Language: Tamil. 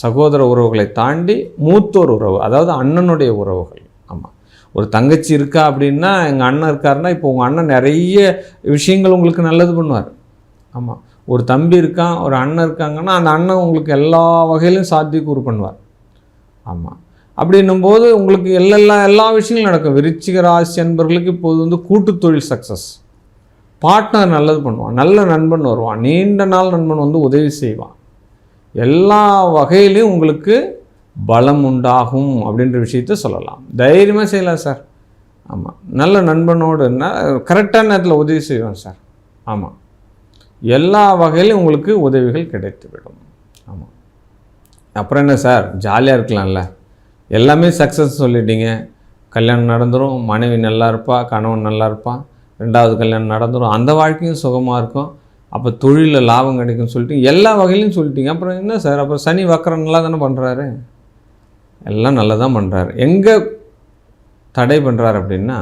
சகோதர உறவுகளை தாண்டி மூத்தோர் உறவு அதாவது அண்ணனுடைய உறவுகள். ஆமாம் ஒரு தங்கச்சி இருக்கா அப்படின்னா எங்கள் அண்ணன் இருக்காருன்னா இப்போ உங்கள் அண்ணன் நிறைய விஷயங்கள் உங்களுக்கு நல்லது பண்ணுவார். ஆமாம் ஒரு தம்பி இருக்கான் ஒரு அண்ணன் இருக்காங்கன்னா அந்த அண்ணன் உங்களுக்கு எல்லா வகையிலும் சாத்தியக்கூறு பண்ணுவார். ஆமாம் அப்படின்னும்போது உங்களுக்கு எல்லா எல்லா விஷயங்களும் நடக்கும். விருச்சிக ராசி என்பவர்களுக்கு இப்போது வந்து கூட்டு தொழில் சக்ஸஸ் பார்ட்னர் நல்லது பண்ணுவான். நல்ல நண்பன் வருவான். நீண்ட நாள் நண்பன் வந்து உதவி செய்வான். எல்லா வகையிலையும் உங்களுக்கு பலம் உண்டாகும் அப்படின்ற விஷயத்த சொல்லலாம். தைரியமாக செய்யலாம் சார். ஆமாம் நல்ல நண்பனோடு கரெக்டான நேரத்தில் உதவி செய்வேன் சார். ஆமாம் எல்லா வகையிலும் உங்களுக்கு உதவிகள் கிடைத்துவிடும். ஆமாம் அப்புறம் என்ன சார்? ஜாலியாக இருக்கலாம்ல. எல்லாமே சக்ஸஸ் சொல்லிட்டீங்க. கல்யாணம் நடந்துடும் மனைவி நல்லா இருப்பா கணவன் நல்லா இருப்பான். ரெண்டாவது கல்யாணம் நடந்துடும் அந்த வாழ்க்கையும் சுகமாக இருக்கும். அப்போ தொழிலில் லாபம் கிடைக்கும்னு சொல்லிட்டு எல்லா வகையிலையும் சொல்லிட்டீங்க. அப்புறம் என்ன சார்? அப்புறம் சனி வக்கரம் நல்லா தானே பண்ணுறாரு எல்லாம் நல்லா தான் பண்ணுறாரு எங்கே தடை பண்ணுறாரு அப்படின்னா